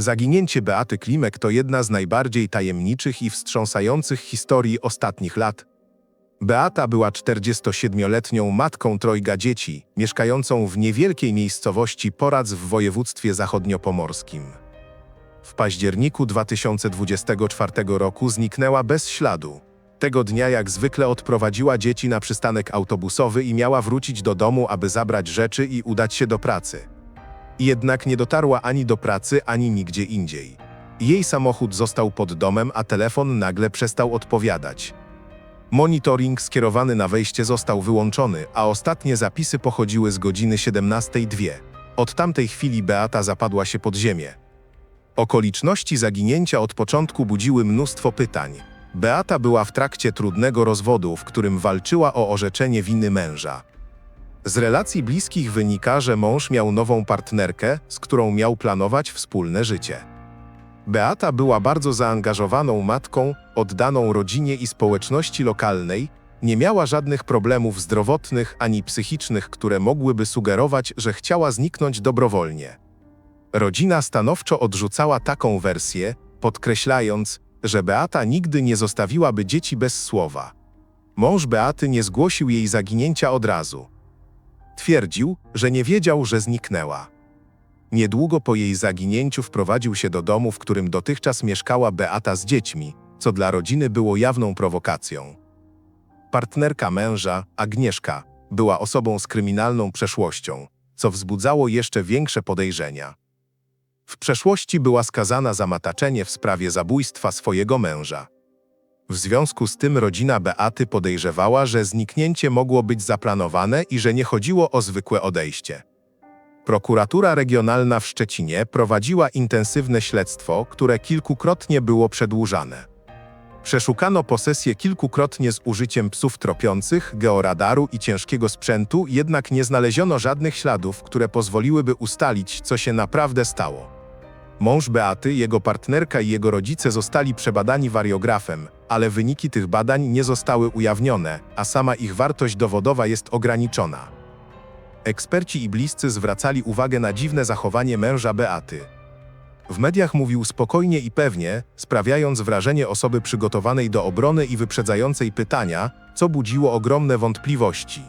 Zaginięcie Beaty Klimek to jedna z najbardziej tajemniczych i wstrząsających historii ostatnich lat. Beata była 47-letnią matką trojga dzieci, mieszkającą w niewielkiej miejscowości Porac w województwie zachodniopomorskim. W październiku 2024 roku zniknęła bez śladu. Tego dnia jak zwykle odprowadziła dzieci na przystanek autobusowy i miała wrócić do domu, aby zabrać rzeczy i udać się do pracy. Jednak nie dotarła ani do pracy, ani nigdzie indziej. Jej samochód został pod domem, a telefon nagle przestał odpowiadać. Monitoring skierowany na wejście został wyłączony, a ostatnie zapisy pochodziły z godziny 17.02. Od tamtej chwili Beata zapadła się pod ziemię. Okoliczności zaginięcia od początku budziły mnóstwo pytań. Beata była w trakcie trudnego rozwodu, w którym walczyła o orzeczenie winy męża. Z relacji bliskich wynika, że mąż miał nową partnerkę, z którą miał planować wspólne życie. Beata była bardzo zaangażowaną matką, oddaną rodzinie i społeczności lokalnej, nie miała żadnych problemów zdrowotnych ani psychicznych, które mogłyby sugerować, że chciała zniknąć dobrowolnie. Rodzina stanowczo odrzucała taką wersję, podkreślając, że Beata nigdy nie zostawiłaby dzieci bez słowa. Mąż Beaty nie zgłosił jej zaginięcia od razu. Twierdził, że nie wiedział, że zniknęła. Niedługo po jej zaginięciu wprowadził się do domu, w którym dotychczas mieszkała Beata z dziećmi, co dla rodziny było jawną prowokacją. Partnerka męża, Agnieszka, była osobą z kryminalną przeszłością, co wzbudzało jeszcze większe podejrzenia. W przeszłości była skazana za mataczenie w sprawie zabójstwa swojego męża. W związku z tym rodzina Beaty podejrzewała, że zniknięcie mogło być zaplanowane i że nie chodziło o zwykłe odejście. Prokuratura Regionalna w Szczecinie prowadziła intensywne śledztwo, które kilkukrotnie było przedłużane. Przeszukano posesję kilkukrotnie z użyciem psów tropiących, georadaru i ciężkiego sprzętu, jednak nie znaleziono żadnych śladów, które pozwoliłyby ustalić, co się naprawdę stało. Mąż Beaty, jego partnerka i jego rodzice zostali przebadani wariografem, ale wyniki tych badań nie zostały ujawnione, a sama ich wartość dowodowa jest ograniczona. Eksperci i bliscy zwracali uwagę na dziwne zachowanie męża Beaty. W mediach mówił spokojnie i pewnie, sprawiając wrażenie osoby przygotowanej do obrony i wyprzedzającej pytania, co budziło ogromne wątpliwości.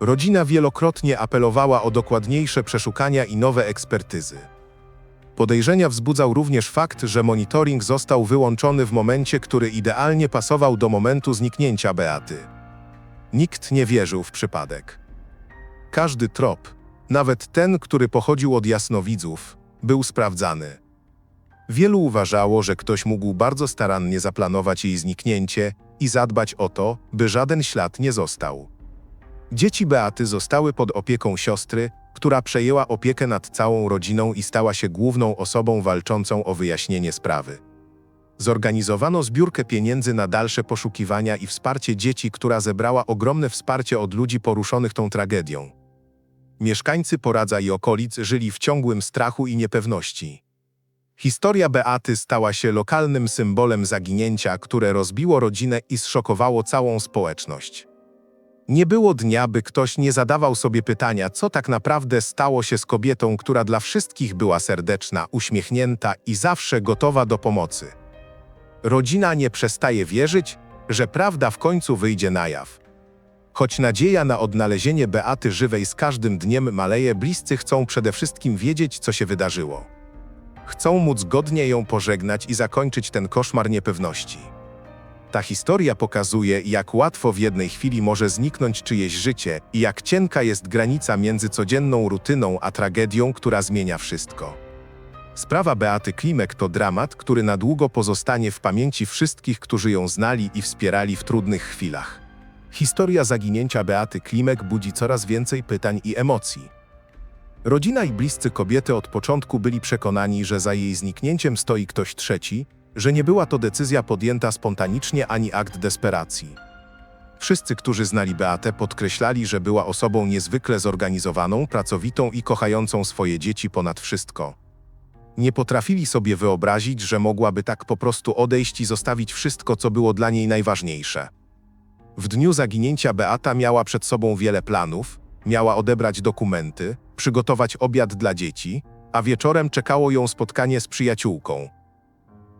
Rodzina wielokrotnie apelowała o dokładniejsze przeszukania i nowe ekspertyzy. Podejrzenia wzbudzał również fakt, że monitoring został wyłączony w momencie, który idealnie pasował do momentu zniknięcia Beaty. Nikt nie wierzył w przypadek. Każdy trop, nawet ten, który pochodził od jasnowidzów, był sprawdzany. Wielu uważało, że ktoś mógł bardzo starannie zaplanować jej zniknięcie i zadbać o to, by żaden ślad nie został. Dzieci Beaty zostały pod opieką siostry, która przejęła opiekę nad całą rodziną i stała się główną osobą walczącą o wyjaśnienie sprawy. Zorganizowano zbiórkę pieniędzy na dalsze poszukiwania i wsparcie dzieci, która zebrała ogromne wsparcie od ludzi poruszonych tą tragedią. Mieszkańcy Poradza i okolic żyli w ciągłym strachu i niepewności. Historia Beaty stała się lokalnym symbolem zaginięcia, które rozbiło rodzinę i zszokowało całą społeczność. Nie było dnia, by ktoś nie zadawał sobie pytania, co tak naprawdę stało się z kobietą, która dla wszystkich była serdeczna, uśmiechnięta i zawsze gotowa do pomocy. Rodzina nie przestaje wierzyć, że prawda w końcu wyjdzie na jaw. Choć nadzieja na odnalezienie Beaty żywej z każdym dniem maleje, bliscy chcą przede wszystkim wiedzieć, co się wydarzyło. Chcą móc godnie ją pożegnać i zakończyć ten koszmar niepewności. Ta historia pokazuje, jak łatwo w jednej chwili może zniknąć czyjeś życie i jak cienka jest granica między codzienną rutyną a tragedią, która zmienia wszystko. Sprawa Beaty Klimek to dramat, który na długo pozostanie w pamięci wszystkich, którzy ją znali i wspierali w trudnych chwilach. Historia zaginięcia Beaty Klimek budzi coraz więcej pytań i emocji. Rodzina i bliscy kobiety od początku byli przekonani, że za jej zniknięciem stoi ktoś trzeci, że nie była to decyzja podjęta spontanicznie ani akt desperacji. Wszyscy, którzy znali Beatę, podkreślali, że była osobą niezwykle zorganizowaną, pracowitą i kochającą swoje dzieci ponad wszystko. Nie potrafili sobie wyobrazić, że mogłaby tak po prostu odejść i zostawić wszystko, co było dla niej najważniejsze. W dniu zaginięcia Beata miała przed sobą wiele planów, miała odebrać dokumenty, przygotować obiad dla dzieci, a wieczorem czekało ją spotkanie z przyjaciółką.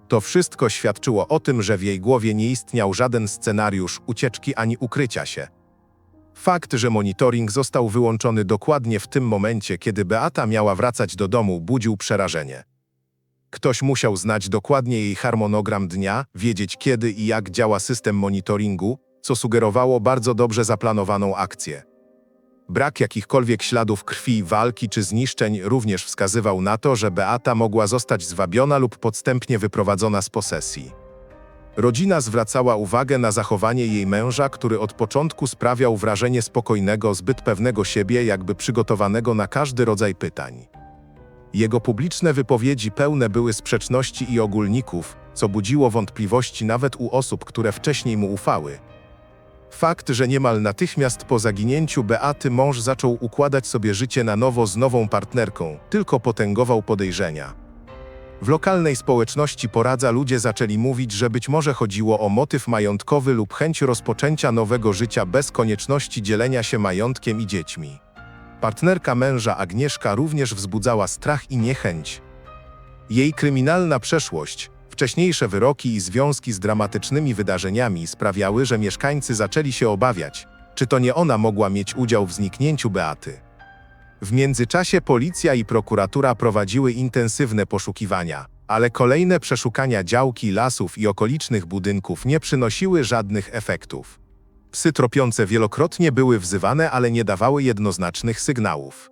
To wszystko świadczyło o tym, że w jej głowie nie istniał żaden scenariusz ucieczki ani ukrycia się. Fakt, że monitoring został wyłączony dokładnie w tym momencie, kiedy Beata miała wracać do domu, budził przerażenie. Ktoś musiał znać dokładnie jej harmonogram dnia, wiedzieć kiedy i jak działa system monitoringu, co sugerowało bardzo dobrze zaplanowaną akcję. Brak jakichkolwiek śladów krwi, walki czy zniszczeń również wskazywał na to, że Beata mogła zostać zwabiona lub podstępnie wyprowadzona z posesji. Rodzina zwracała uwagę na zachowanie jej męża, który od początku sprawiał wrażenie spokojnego, zbyt pewnego siebie, jakby przygotowanego na każdy rodzaj pytań. Jego publiczne wypowiedzi pełne były sprzeczności i ogólników, co budziło wątpliwości nawet u osób, które wcześniej mu ufały. Fakt, że niemal natychmiast po zaginięciu Beaty mąż zaczął układać sobie życie na nowo z nową partnerką, tylko potęgował podejrzenia. W lokalnej społeczności poradza ludzie zaczęli mówić, że być może chodziło o motyw majątkowy lub chęć rozpoczęcia nowego życia bez konieczności dzielenia się majątkiem i dziećmi. Partnerka męża Agnieszka również wzbudzała strach i niechęć. Jej kryminalna przeszłość, wcześniejsze wyroki i związki z dramatycznymi wydarzeniami sprawiały, że mieszkańcy zaczęli się obawiać, czy to nie ona mogła mieć udział w zniknięciu Beaty. W międzyczasie policja i prokuratura prowadziły intensywne poszukiwania, ale kolejne przeszukania działki, lasów i okolicznych budynków nie przynosiły żadnych efektów. Psy tropiące wielokrotnie były wzywane, ale nie dawały jednoznacznych sygnałów.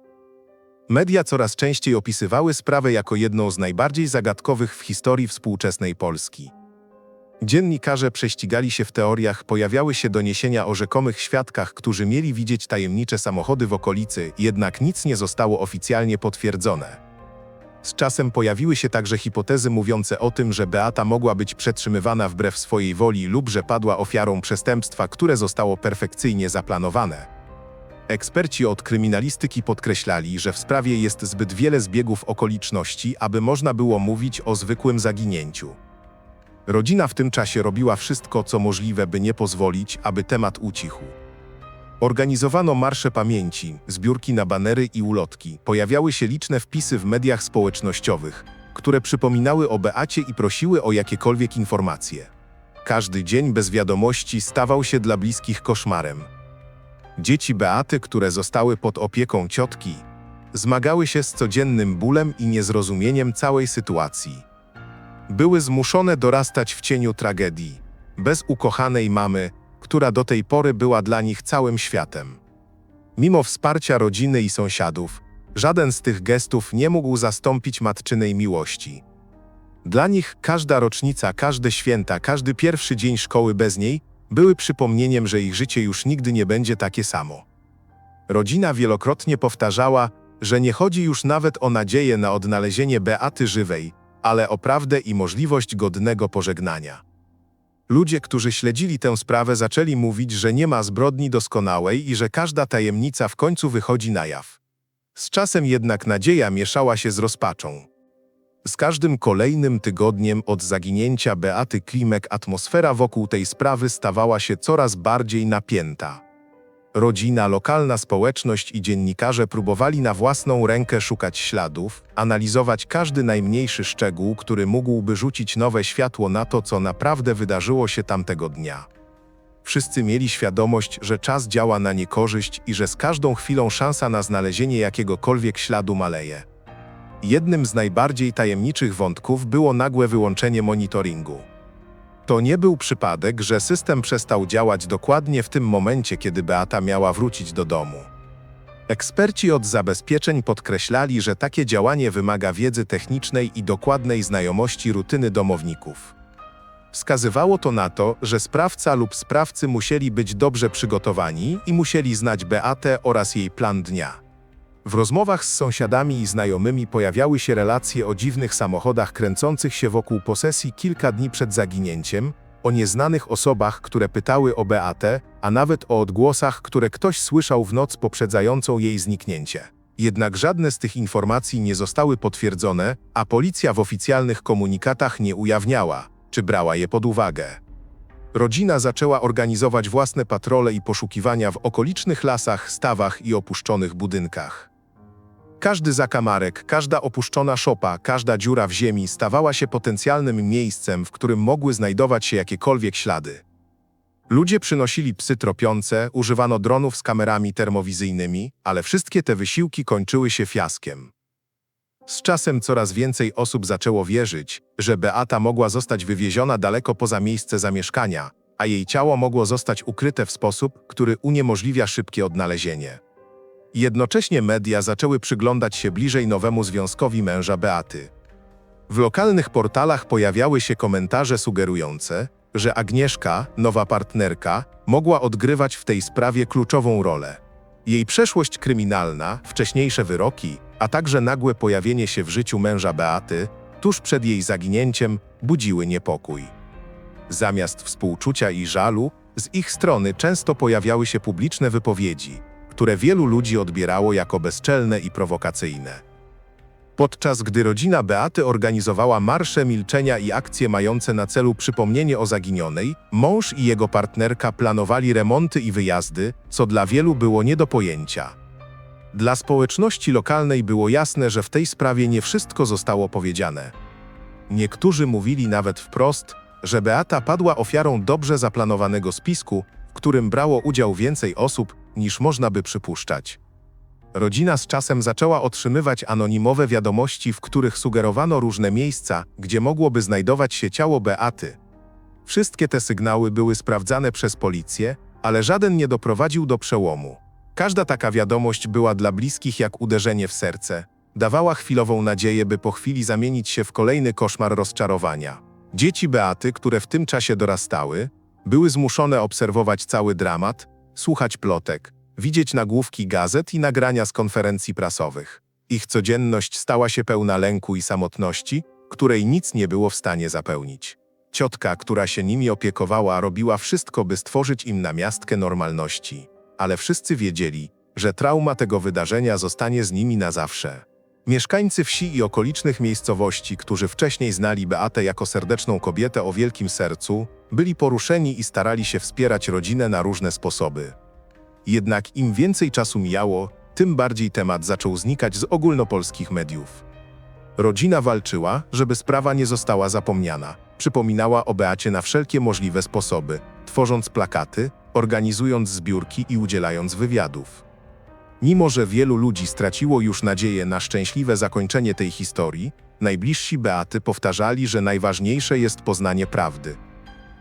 Media coraz częściej opisywały sprawę jako jedną z najbardziej zagadkowych w historii współczesnej Polski. Dziennikarze prześcigali się w teoriach, pojawiały się doniesienia o rzekomych świadkach, którzy mieli widzieć tajemnicze samochody w okolicy, jednak nic nie zostało oficjalnie potwierdzone. Z czasem pojawiły się także hipotezy mówiące o tym, że Beata mogła być przetrzymywana wbrew swojej woli lub że padła ofiarą przestępstwa, które zostało perfekcyjnie zaplanowane. Eksperci od kryminalistyki podkreślali, że w sprawie jest zbyt wiele zbiegów okoliczności, aby można było mówić o zwykłym zaginięciu. Rodzina w tym czasie robiła wszystko, co możliwe, by nie pozwolić, aby temat ucichł. Organizowano marsze pamięci, zbiórki na banery i ulotki. Pojawiały się liczne wpisy w mediach społecznościowych, które przypominały o Beacie i prosiły o jakiekolwiek informacje. Każdy dzień bez wiadomości stawał się dla bliskich koszmarem. Dzieci Beaty, które zostały pod opieką ciotki, zmagały się z codziennym bólem i niezrozumieniem całej sytuacji. Były zmuszone dorastać w cieniu tragedii, bez ukochanej mamy, która do tej pory była dla nich całym światem. Mimo wsparcia rodziny i sąsiadów, żaden z tych gestów nie mógł zastąpić matczynej miłości. Dla nich każda rocznica, każde święta, każdy pierwszy dzień szkoły bez niej były przypomnieniem, że ich życie już nigdy nie będzie takie samo. Rodzina wielokrotnie powtarzała, że nie chodzi już nawet o nadzieję na odnalezienie Beaty żywej, ale o prawdę i możliwość godnego pożegnania. Ludzie, którzy śledzili tę sprawę, zaczęli mówić, że nie ma zbrodni doskonałej i że każda tajemnica w końcu wychodzi na jaw. Z czasem jednak nadzieja mieszała się z rozpaczą. Z każdym kolejnym tygodniem od zaginięcia Beaty Klimek atmosfera wokół tej sprawy stawała się coraz bardziej napięta. Rodzina, lokalna społeczność i dziennikarze próbowali na własną rękę szukać śladów, analizować każdy najmniejszy szczegół, który mógłby rzucić nowe światło na to, co naprawdę wydarzyło się tamtego dnia. Wszyscy mieli świadomość, że czas działa na niekorzyść i że z każdą chwilą szansa na znalezienie jakiegokolwiek śladu maleje. Jednym z najbardziej tajemniczych wątków było nagłe wyłączenie monitoringu. To nie był przypadek, że system przestał działać dokładnie w tym momencie, kiedy Beata miała wrócić do domu. Eksperci od zabezpieczeń podkreślali, że takie działanie wymaga wiedzy technicznej i dokładnej znajomości rutyny domowników. Wskazywało to na to, że sprawca lub sprawcy musieli być dobrze przygotowani i musieli znać Beatę oraz jej plan dnia. W rozmowach z sąsiadami i znajomymi pojawiały się relacje o dziwnych samochodach kręcących się wokół posesji kilka dni przed zaginięciem, o nieznanych osobach, które pytały o Beatę, a nawet o odgłosach, które ktoś słyszał w noc poprzedzającą jej zniknięcie. Jednak żadne z tych informacji nie zostały potwierdzone, a policja w oficjalnych komunikatach nie ujawniała, czy brała je pod uwagę. Rodzina zaczęła organizować własne patrole i poszukiwania w okolicznych lasach, stawach i opuszczonych budynkach. Każdy zakamarek, każda opuszczona szopa, każda dziura w ziemi stawała się potencjalnym miejscem, w którym mogły znajdować się jakiekolwiek ślady. Ludzie przynosili psy tropiące, używano dronów z kamerami termowizyjnymi, ale wszystkie te wysiłki kończyły się fiaskiem. Z czasem coraz więcej osób zaczęło wierzyć, że Beata mogła zostać wywieziona daleko poza miejsce zamieszkania, a jej ciało mogło zostać ukryte w sposób, który uniemożliwia szybkie odnalezienie. Jednocześnie media zaczęły przyglądać się bliżej nowemu związkowi męża Beaty. W lokalnych portalach pojawiały się komentarze sugerujące, że Agnieszka, nowa partnerka, mogła odgrywać w tej sprawie kluczową rolę. Jej przeszłość kryminalna, wcześniejsze wyroki, a także nagłe pojawienie się w życiu męża Beaty, tuż przed jej zaginięciem, budziły niepokój. Zamiast współczucia i żalu, z ich strony często pojawiały się publiczne wypowiedzi, które wielu ludzi odbierało jako bezczelne i prowokacyjne. Podczas gdy rodzina Beaty organizowała marsze milczenia i akcje mające na celu przypomnienie o zaginionej, mąż i jego partnerka planowali remonty i wyjazdy, co dla wielu było nie do pojęcia. Dla społeczności lokalnej było jasne, że w tej sprawie nie wszystko zostało powiedziane. Niektórzy mówili nawet wprost, że Beata padła ofiarą dobrze zaplanowanego spisku, w którym brało udział więcej osób, niż można by przypuszczać. Rodzina z czasem zaczęła otrzymywać anonimowe wiadomości, w których sugerowano różne miejsca, gdzie mogłoby znajdować się ciało Beaty. Wszystkie te sygnały były sprawdzane przez policję, ale żaden nie doprowadził do przełomu. Każda taka wiadomość była dla bliskich jak uderzenie w serce. Dawała chwilową nadzieję, by po chwili zamienić się w kolejny koszmar rozczarowania. Dzieci Beaty, które w tym czasie dorastały, były zmuszone obserwować cały dramat, słuchać plotek, widzieć nagłówki gazet i nagrania z konferencji prasowych. Ich codzienność stała się pełna lęku i samotności, której nic nie było w stanie zapełnić. Ciotka, która się nimi opiekowała, robiła wszystko, by stworzyć im namiastkę normalności, ale wszyscy wiedzieli, że trauma tego wydarzenia zostanie z nimi na zawsze. Mieszkańcy wsi i okolicznych miejscowości, którzy wcześniej znali Beatę jako serdeczną kobietę o wielkim sercu, byli poruszeni i starali się wspierać rodzinę na różne sposoby. Jednak im więcej czasu mijało, tym bardziej temat zaczął znikać z ogólnopolskich mediów. Rodzina walczyła, żeby sprawa nie została zapomniana. Przypominała o Beacie na wszelkie możliwe sposoby, tworząc plakaty, organizując zbiórki i udzielając wywiadów. Mimo, że wielu ludzi straciło już nadzieję na szczęśliwe zakończenie tej historii, najbliżsi Beaty powtarzali, że najważniejsze jest poznanie prawdy.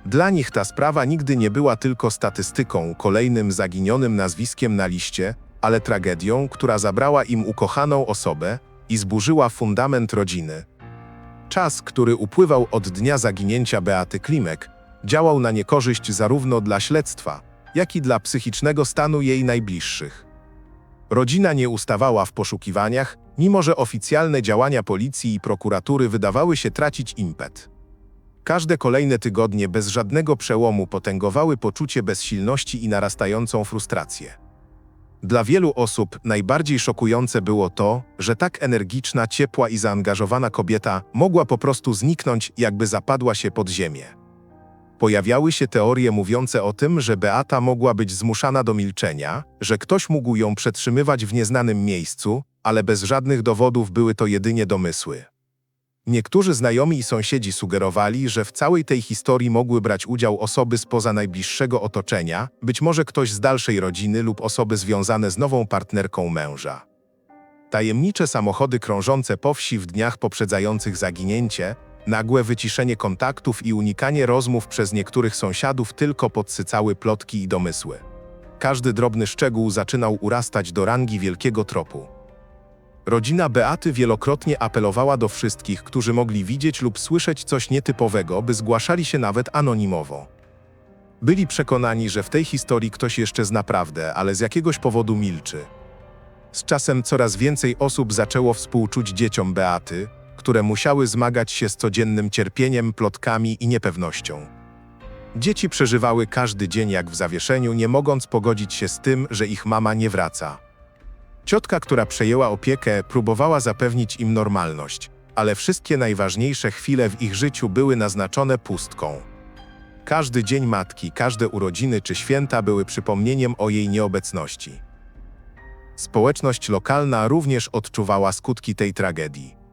Dla nich ta sprawa nigdy nie była tylko statystyką, kolejnym zaginionym nazwiskiem na liście, ale tragedią, która zabrała im ukochaną osobę i zburzyła fundament rodziny. Czas, który upływał od dnia zaginięcia Beaty Klimek, działał na niekorzyść zarówno dla śledztwa, jak i dla psychicznego stanu jej najbliższych. Rodzina nie ustawała w poszukiwaniach, mimo że oficjalne działania policji i prokuratury wydawały się tracić impet. Każde kolejne tygodnie bez żadnego przełomu potęgowały poczucie bezsilności i narastającą frustrację. Dla wielu osób najbardziej szokujące było to, że tak energiczna, ciepła i zaangażowana kobieta mogła po prostu zniknąć, jakby zapadła się pod ziemię. Pojawiały się teorie mówiące o tym, że Beata mogła być zmuszana do milczenia, że ktoś mógł ją przetrzymywać w nieznanym miejscu, ale bez żadnych dowodów były to jedynie domysły. Niektórzy znajomi i sąsiedzi sugerowali, że w całej tej historii mogły brać udział osoby spoza najbliższego otoczenia, być może ktoś z dalszej rodziny lub osoby związane z nową partnerką męża. Tajemnicze samochody krążące po wsi w dniach poprzedzających zaginięcie, nagłe wyciszenie kontaktów i unikanie rozmów przez niektórych sąsiadów tylko podsycały plotki i domysły. Każdy drobny szczegół zaczynał urastać do rangi wielkiego tropu. Rodzina Beaty wielokrotnie apelowała do wszystkich, którzy mogli widzieć lub słyszeć coś nietypowego, by zgłaszali się nawet anonimowo. Byli przekonani, że w tej historii ktoś jeszcze zna prawdę, ale z jakiegoś powodu milczy. Z czasem coraz więcej osób zaczęło współczuć dzieciom Beaty, które musiały zmagać się z codziennym cierpieniem, plotkami i niepewnością. Dzieci przeżywały każdy dzień jak w zawieszeniu, nie mogąc pogodzić się z tym, że ich mama nie wraca. Ciotka, która przejęła opiekę, próbowała zapewnić im normalność, ale wszystkie najważniejsze chwile w ich życiu były naznaczone pustką. Każdy dzień matki, każde urodziny czy święta były przypomnieniem o jej nieobecności. Społeczność lokalna również odczuwała skutki tej tragedii.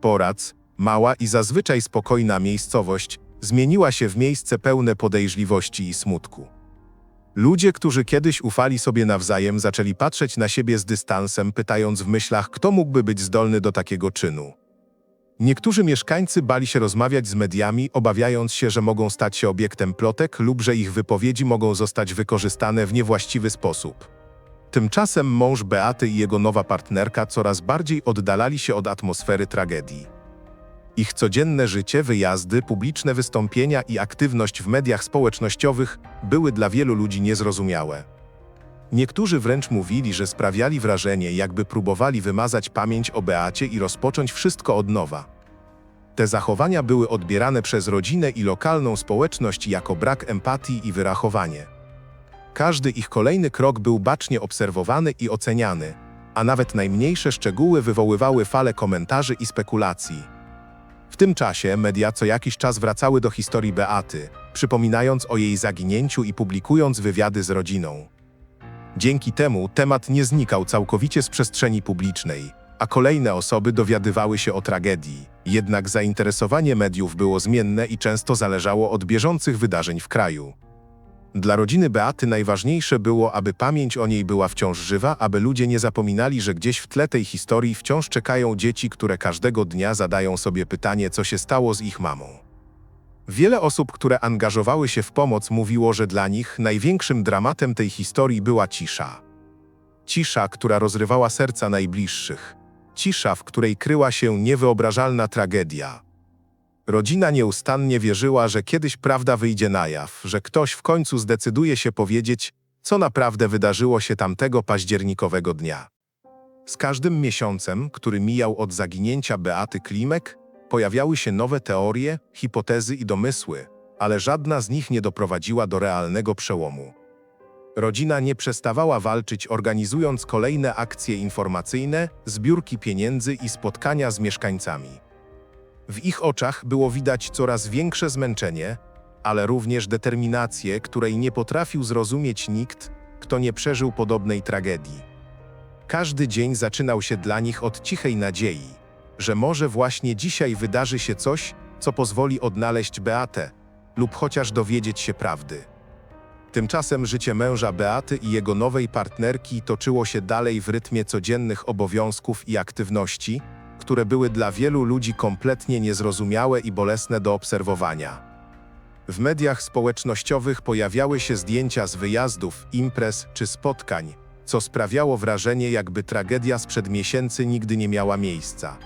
Porac, mała i zazwyczaj spokojna miejscowość, zmieniła się w miejsce pełne podejrzliwości i smutku. Ludzie, którzy kiedyś ufali sobie nawzajem, zaczęli patrzeć na siebie z dystansem, pytając w myślach, kto mógłby być zdolny do takiego czynu. Niektórzy mieszkańcy bali się rozmawiać z mediami, obawiając się, że mogą stać się obiektem plotek lub że ich wypowiedzi mogą zostać wykorzystane w niewłaściwy sposób. Tymczasem mąż Beaty i jego nowa partnerka coraz bardziej oddalali się od atmosfery tragedii. Ich codzienne życie, wyjazdy, publiczne wystąpienia i aktywność w mediach społecznościowych były dla wielu ludzi niezrozumiałe. Niektórzy wręcz mówili, że sprawiali wrażenie, jakby próbowali wymazać pamięć o Beacie i rozpocząć wszystko od nowa. Te zachowania były odbierane przez rodzinę i lokalną społeczność jako brak empatii i wyrachowanie. Każdy ich kolejny krok był bacznie obserwowany i oceniany, a nawet najmniejsze szczegóły wywoływały fale komentarzy i spekulacji. W tym czasie media co jakiś czas wracały do historii Beaty, przypominając o jej zaginięciu i publikując wywiady z rodziną. Dzięki temu temat nie znikał całkowicie z przestrzeni publicznej, a kolejne osoby dowiadywały się o tragedii. Jednak zainteresowanie mediów było zmienne i często zależało od bieżących wydarzeń w kraju. Dla rodziny Beaty najważniejsze było, aby pamięć o niej była wciąż żywa, aby ludzie nie zapominali, że gdzieś w tle tej historii wciąż czekają dzieci, które każdego dnia zadają sobie pytanie, co się stało z ich mamą. Wiele osób, które angażowały się w pomoc, mówiło, że dla nich największym dramatem tej historii była cisza. Cisza, która rozrywała serca najbliższych. Cisza, w której kryła się niewyobrażalna tragedia. Rodzina nieustannie wierzyła, że kiedyś prawda wyjdzie na jaw, że ktoś w końcu zdecyduje się powiedzieć, co naprawdę wydarzyło się tamtego październikowego dnia. Z każdym miesiącem, który mijał od zaginięcia Beaty Klimek, pojawiały się nowe teorie, hipotezy i domysły, ale żadna z nich nie doprowadziła do realnego przełomu. Rodzina nie przestawała walczyć, organizując kolejne akcje informacyjne, zbiórki pieniędzy i spotkania z mieszkańcami. W ich oczach było widać coraz większe zmęczenie, ale również determinację, której nie potrafił zrozumieć nikt, kto nie przeżył podobnej tragedii. Każdy dzień zaczynał się dla nich od cichej nadziei, że może właśnie dzisiaj wydarzy się coś, co pozwoli odnaleźć Beatę lub chociaż dowiedzieć się prawdy. Tymczasem życie męża Beaty i jego nowej partnerki toczyło się dalej w rytmie codziennych obowiązków i aktywności, które były dla wielu ludzi kompletnie niezrozumiałe i bolesne do obserwowania. W mediach społecznościowych pojawiały się zdjęcia z wyjazdów, imprez czy spotkań, co sprawiało wrażenie, jakby tragedia sprzed miesięcy nigdy nie miała miejsca.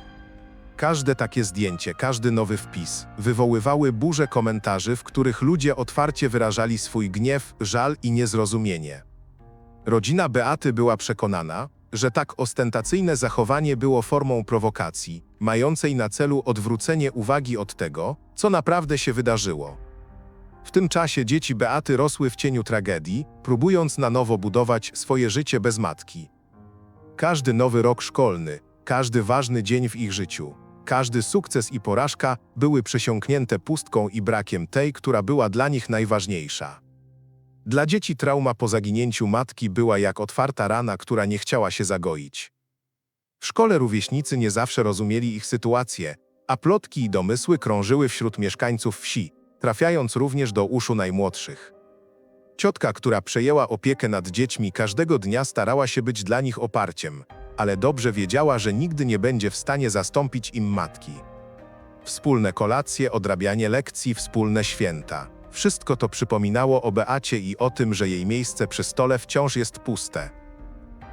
Każde takie zdjęcie, każdy nowy wpis wywoływały burze komentarzy, w których ludzie otwarcie wyrażali swój gniew, żal i niezrozumienie. Rodzina Beaty była przekonana, że tak ostentacyjne zachowanie było formą prowokacji, mającej na celu odwrócenie uwagi od tego, co naprawdę się wydarzyło. W tym czasie dzieci Beaty rosły w cieniu tragedii, próbując na nowo budować swoje życie bez matki. Każdy nowy rok szkolny, każdy ważny dzień w ich życiu, każdy sukces i porażka były przesiąknięte pustką i brakiem tej, która była dla nich najważniejsza. Dla dzieci trauma po zaginięciu matki była jak otwarta rana, która nie chciała się zagoić. W szkole rówieśnicy nie zawsze rozumieli ich sytuację, a plotki i domysły krążyły wśród mieszkańców wsi, trafiając również do uszu najmłodszych. Ciotka, która przejęła opiekę nad dziećmi, każdego dnia starała się być dla nich oparciem, ale dobrze wiedziała, że nigdy nie będzie w stanie zastąpić im matki. Wspólne kolacje, odrabianie lekcji, wspólne święta. Wszystko to przypominało o Beacie i o tym, że jej miejsce przy stole wciąż jest puste.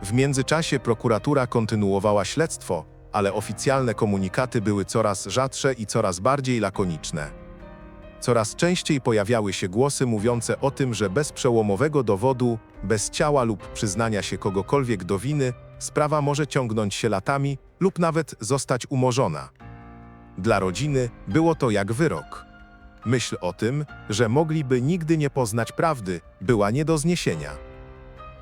W międzyczasie prokuratura kontynuowała śledztwo, ale oficjalne komunikaty były coraz rzadsze i coraz bardziej lakoniczne. Coraz częściej pojawiały się głosy mówiące o tym, że bez przełomowego dowodu, bez ciała lub przyznania się kogokolwiek do winy, sprawa może ciągnąć się latami lub nawet zostać umorzona. Dla rodziny było to jak wyrok. Myśl o tym, że mogliby nigdy nie poznać prawdy, była nie do zniesienia.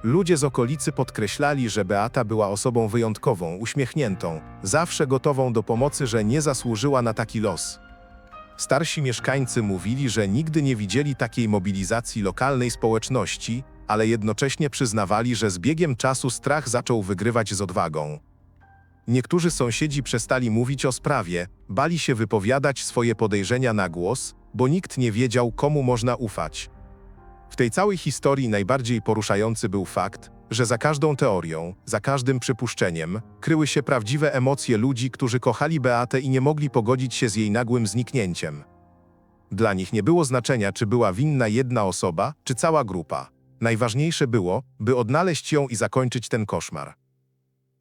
Ludzie z okolicy podkreślali, że Beata była osobą wyjątkową, uśmiechniętą, zawsze gotową do pomocy, że nie zasłużyła na taki los. Starsi mieszkańcy mówili, że nigdy nie widzieli takiej mobilizacji lokalnej społeczności, ale jednocześnie przyznawali, że z biegiem czasu strach zaczął wygrywać z odwagą. Niektórzy sąsiedzi przestali mówić o sprawie, bali się wypowiadać swoje podejrzenia na głos, bo nikt nie wiedział, komu można ufać. W tej całej historii najbardziej poruszający był fakt, że za każdą teorią, za każdym przypuszczeniem, kryły się prawdziwe emocje ludzi, którzy kochali Beatę i nie mogli pogodzić się z jej nagłym zniknięciem. Dla nich nie było znaczenia, czy była winna jedna osoba, czy cała grupa. Najważniejsze było, by odnaleźć ją i zakończyć ten koszmar.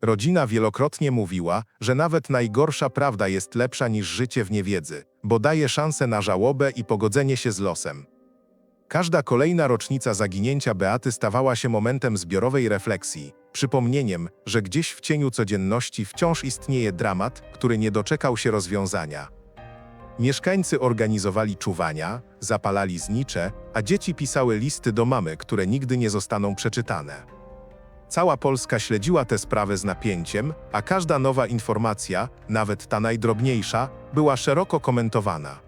Rodzina wielokrotnie mówiła, że nawet najgorsza prawda jest lepsza niż życie w niewiedzy, bo daje szansę na żałobę i pogodzenie się z losem. Każda kolejna rocznica zaginięcia Beaty stawała się momentem zbiorowej refleksji, przypomnieniem, że gdzieś w cieniu codzienności wciąż istnieje dramat, który nie doczekał się rozwiązania. Mieszkańcy organizowali czuwania, zapalali znicze, a dzieci pisały listy do mamy, które nigdy nie zostaną przeczytane. Cała Polska śledziła tę sprawę z napięciem, a każda nowa informacja, nawet ta najdrobniejsza, była szeroko komentowana.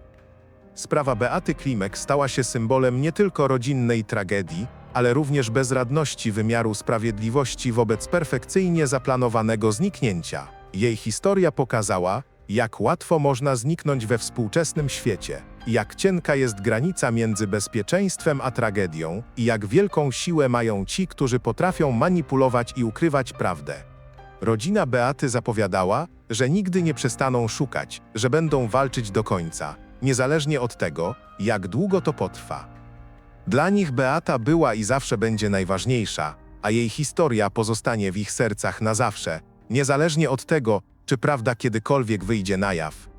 Sprawa Beaty Klimek stała się symbolem nie tylko rodzinnej tragedii, ale również bezradności wymiaru sprawiedliwości wobec perfekcyjnie zaplanowanego zniknięcia. Jej historia pokazała, jak łatwo można zniknąć we współczesnym świecie, jak cienka jest granica między bezpieczeństwem a tragedią i jak wielką siłę mają ci, którzy potrafią manipulować i ukrywać prawdę. Rodzina Beaty zapowiadała, że nigdy nie przestaną szukać, że będą walczyć do końca, niezależnie od tego, jak długo to potrwa. Dla nich Beata była i zawsze będzie najważniejsza, a jej historia pozostanie w ich sercach na zawsze, niezależnie od tego, czy prawda kiedykolwiek wyjdzie na jaw.